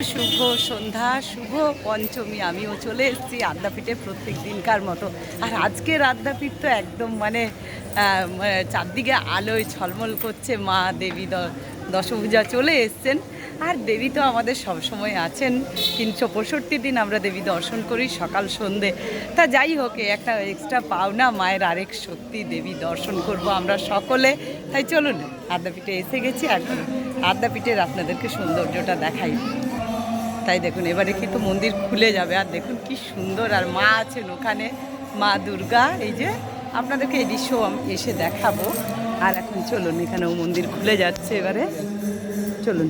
শুভ সন্ধ্যা, শুভ পঞ্চমী। আমিও চলে এসেছি আদ্যাপীঠে প্রত্যেক দিনকার মতো। আর আজকের আদ্যাপীঠ তো একদম মানে চারদিকে আলোয় ঝলমল করছে মা দেবী দশভূজা চলে এসছেন। আর দেবী তো আমাদের সবসময় আছেন। তিনশো পঁয়ষট্টি দিন আমরা দেবী দর্শন করি সকাল, সন্ধে। তা যাই হোক একটা এক্সট্রা পাওনা, মায়ের আরেক সত্যি দেবী দর্শন করব আমরা সকলে। তাই চলুন, আদ্যাপীঠে এসে গেছি। এখন আদ্যাপীঠের আপনাদেরকে সৌন্দর্যটা দেখাই। তাই দেখুন, এবারে কিন্তু মন্দির খুলে যাবে। আর দেখুন কি সুন্দর, আর মা আছেন ওখানে। মা দুর্গা, এই যে আপনাদেরকে এই দৃশ্য এসে দেখাবো। আর এখন চলুন, এখানেও মন্দির খুলে যাচ্ছে এবারে। চলুন।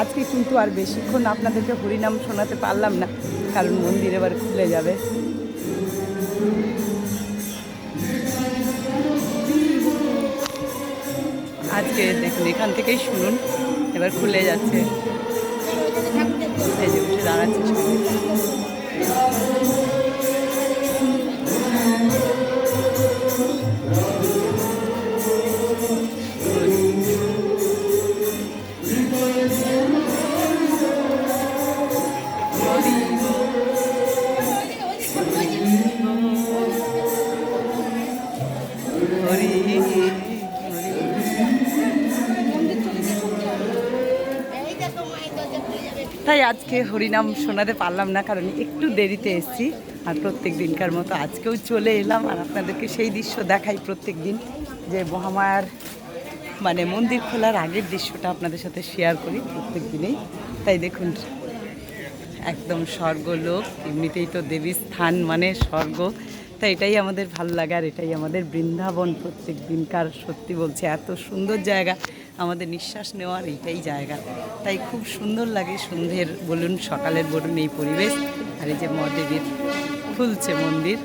আজকে কিন্তু আর বেশিক্ষণ আপনাদেরকে হরিনাম শোনাতে পারলাম না, কারণ মন্দির এবার খুলে যাবে। আজকে দেখুন, এখান থেকেই শুনুন, এবার খুলে যাচ্ছে। দাঁড়াচ্ছে সবাই। হরি হরি তাই আজকে হরিনাম শোনাতে পারলাম না, কারণ একটু দেরিতে এসেছি আর প্রত্যেক দিনকার মতো আজকেও চলে এলাম আর আপনাদেরকে সেই দৃশ্য দেখাই প্রত্যেক দিন, যে মহামায়ার মানে মন্দির খোলার আগের দৃশ্যটা আপনাদের সাথে শেয়ার করি প্রত্যেক দিনেই। তাই দেখুন, একদম স্বর্গলোক, এমনিতেই তো দেবীর স্থান মানে স্বর্গ, তাই এটাই আমাদের ভালো লাগে আর এটাই আমাদের বৃন্দাবন প্রত্যেক দিনকার সত্যি বলছে, এত সুন্দর জায়গা। আমাদের নিঃশ্বাস নেওয়ার এইটাই জায়গা। তাই খুব সুন্দর লাগে সন্ধ্যের বলুন, সকালের বলুন এই পরিবেশ। আর এই যে মা দেবীর খুলছে মন্দির।